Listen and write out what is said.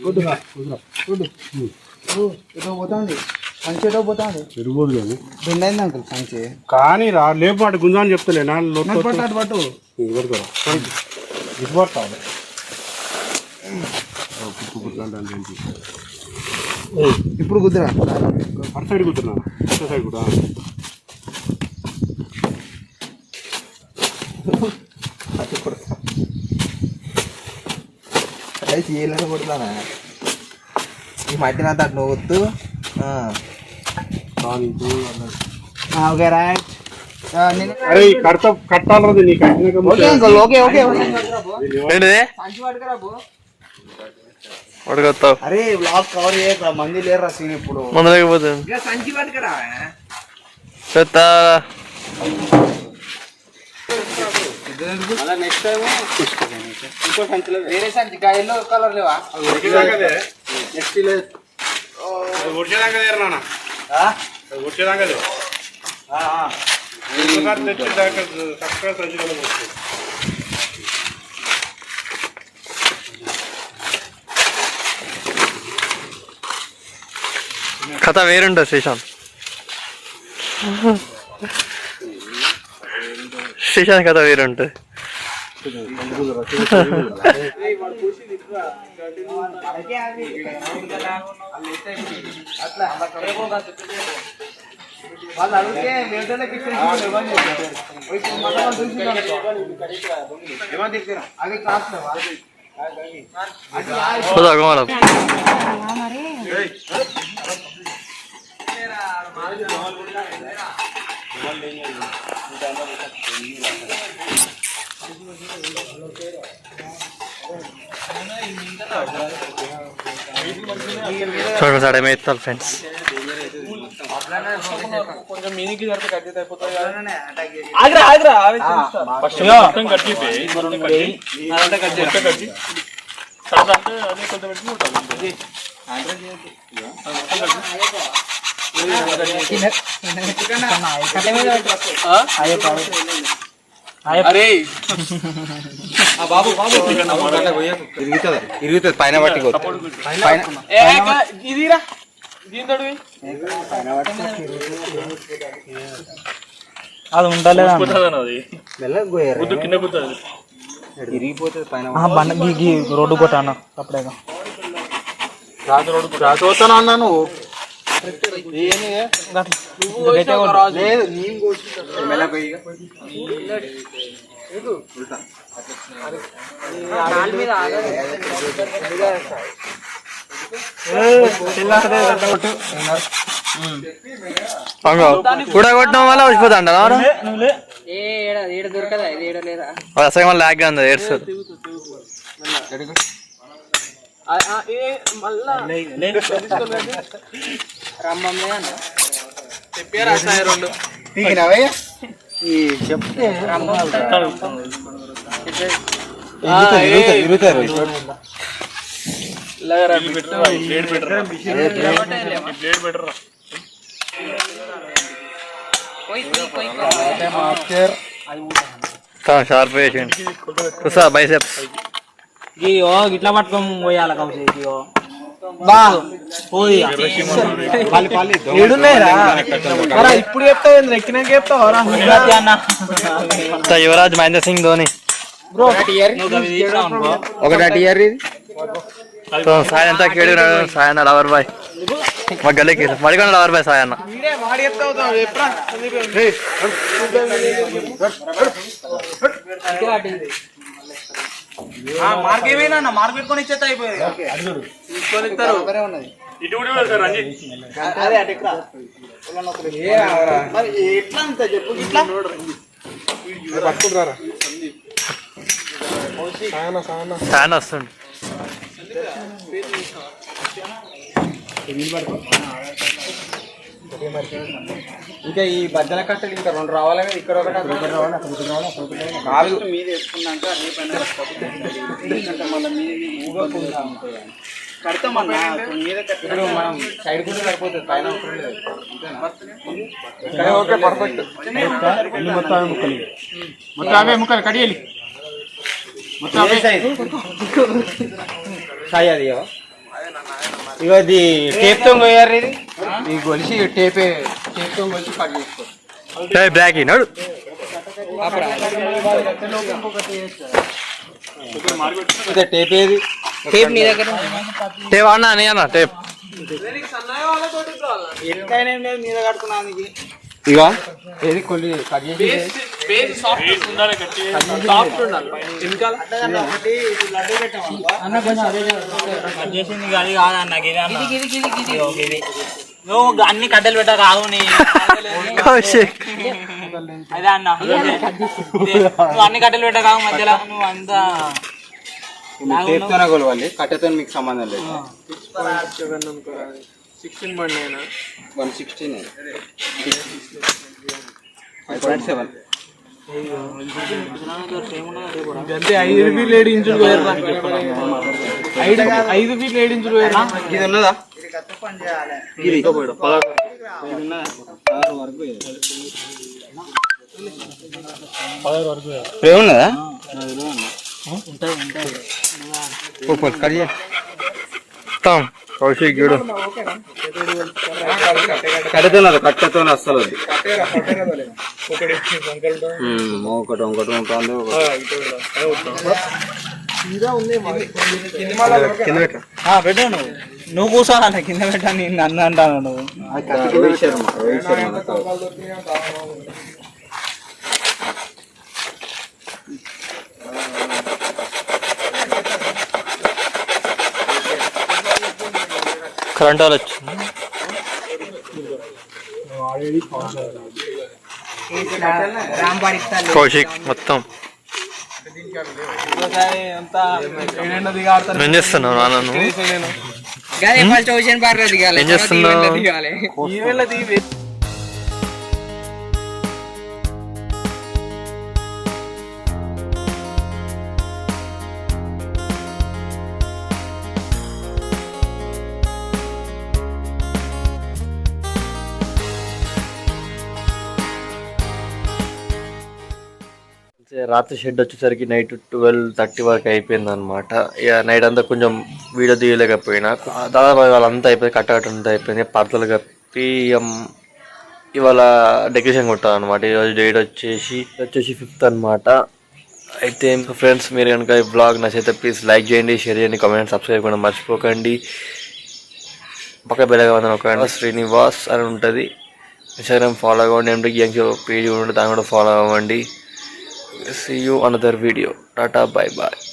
గుడ్డు గుడ్డు ఎటో పోతాండి. సంచి ఎటో పోతాండి. తిరుగుబోదు కానీ. అంకుల్ సంచి. కానీ రా లేపు అటు గుంజా అని చెప్తలే నా నాకు పట్టు. అటు పట్టు. ఇవ్వడతావు ఇప్పుడు కుదిరా అటు సైడ్ అటు సైడ్ కూడా అదే చేయలేని కొడతానా ఈ మధ్యన అంతా నువ్వు వద్దు ఓకే రైట్. కట్టాలన్నది నీకు పడుకొస్తావు అరే బ్లాగ్ కవర్ మంది లేరు సీన్ ఇప్పుడు. ముందు లేకపోతుంది ఇక సంచి పట్టుకురా. చెత్త. నెక్స్ట్ టైం ఇంకో సంచిలో వేరే సంచి ఎల్లో కలర్ లేవా నెక్స్ట్ లేదు వచ్చేదాకా లేరు నాన్న వచ్చేదాకా లేరు ఒకసారి చక్కగా సంచిలో పోతుంది. కథ వేరుంటుంది శ్రీశాంత్ శ్రీశాంత్ కథ వేరుంటుంది వాళ్ళు అడిగితే వాళ్ళు చూసి అది క్లాస్ చూడండి సార్ ఏమైతే ఫ్రెండ్స్ ఆగ్రా ఆగ్రా అరే. బాబు బాబు. ఇరుగుతుంది. పైన పట్టి పైన ఇదిరా. దీంతో అది ఉండలేదు ఇరిగిపోతుంది పైన బండ గీ గీ రోడ్డు కొట్టాను. అప్పుడేగా చూస్తాను అన్నాను లేదు నేను కూడా కొట్టడం వల్ల వచ్చిపోతా అంటారా అసలు లాగ్గా ఉంది? ఏడుస్తుంది. ఈ చెప్తే షార్ప్ చూసా బైసెప్స్. ఇట్లా పట్టుకొని పోయాలి ఇగో బా పోయి. ఏడున్నాయిరా? ఇప్పుడు చెప్తావు ఎక్కినాక చెప్తావు? యువరాజ్ మహేంద్ర సింగ్ ధోని. బ్రో ఒకటి ఇయర్ ఇది? సాయి అంతా కేడు సాయి అన్న లవర్ బాయ్. మా గల్లీకి మడికొండ లవర్ బాయ్ సాయి అన్న మార్క్ ఏమైనా మార్క్ పెట్టుకొని ఇచ్చేస్తా అయిపోయింది. తీసుకొని ఇస్తారు ఇటు కూడా వెళ్తారు రంజిత్ అదే అటు ఇక్కడ. మరి ఎట్లా అంత చెప్పు ఇట్లా? పట్టుకుంటారా ఫ్యాన్ వస్తుండు. ఇంకా ఈ బద్దల కట్టలు ఇంకా రెండు రావాలి కదా ఇక్కడ ఒకటి మీద వేసుకున్నాక అన్ని పైన కడతామన్నా మీద ఇప్పుడు మనం సైడ్ కూడా సరిపోతుంది పైన అవసరం లేదు. Okay perfect. మొత్తం అవే ముక్కలు మొత్తం అవే ముక్కలు కడియాలి మొత్తం అవే. సాయి అది టేప్తో పోయారు ఇది. ఈ గొలిసి టేపే టేప్తో గొలిసి కట్ చేసుకో. బ్లాక్ నడు. ఇదే టేప్ ఏది? టేప్ నీ దగ్గర టేప్ అన్నా అని అన్న టేప్. ఇక ఏది కట్ చేసి అన్న. నువ్వు కట్టెలు పెట్ట కావు నీ. కౌశిక్ అదే అన్న. నువ్వు అన్ని కట్టెలు పెట్ట కావు మధ్యలో. నువ్వు అంతా టేప్ తోనే కొలవాలి కట్టెతో మీకు సంబంధం లేదు. One sixteen five point seven. ఐదు ఫీట్ ఏడు ఇంచులు ఐదు ఐదు ఫీట్ ఏడు ఇంచులు ఇది ఉన్నదా. మొత్తం కౌశిక్ చూడు కట్టెతోనే కట్టెతోనే అస్సలు ఉమ్, ఒకటి ఒకటి. ఉంటుంది కింద పెట్టు. నువ్వు. కూర్చోవాలన్న కింద పెట్టా నేను నన్ను అంటాను నువ్వు? కరెంట్ వాళ్ళు వచ్చింది కౌశిక్ మొత్తం. ఏం చేస్తున్నావు నాన్న నువ్వు? ఏం చేస్తున్నావు? రాత్రి షెడ్ వచ్చేసరికి నైట్ ట్వెల్వ్ థర్టీ వరకు అయిపోయింది అనమాట ఇక నైట్ అంతా కొంచెం వీడియో తీయలేకపోయినా. దాదాపు వాళ్ళంతా అయిపోయింది కట్టకట్టంతా అయిపోయింది పర్దలు కప్పి ఇవాళ డెకరేషన్ కొట్టాను అనమాట ఈరోజు డేట్ వచ్చేసి వచ్చేసి ఫిఫ్త్ అనమాట అయితే ఫ్రెండ్స్ మీరు కనుక ఈ బ్లాగ్ నచ్చితే ప్లీజ్ లైక్ చేయండి షేర్ చేయండి కామెంట్ సబ్స్క్రైబ్ కూడా మర్చిపోకండి. పక్క బెల్లగా వందన ఒక శ్రీనివాస్ అని ఉంటుంది. ఇన్స్టాగ్రామ్ ఫాలో అవ్వండి ఎంటీ గేమ్స్ పేజ్ ఉంటుంది దాన్ని కూడా ఫాలో అవ్వండి. See you another video. Tata bye bye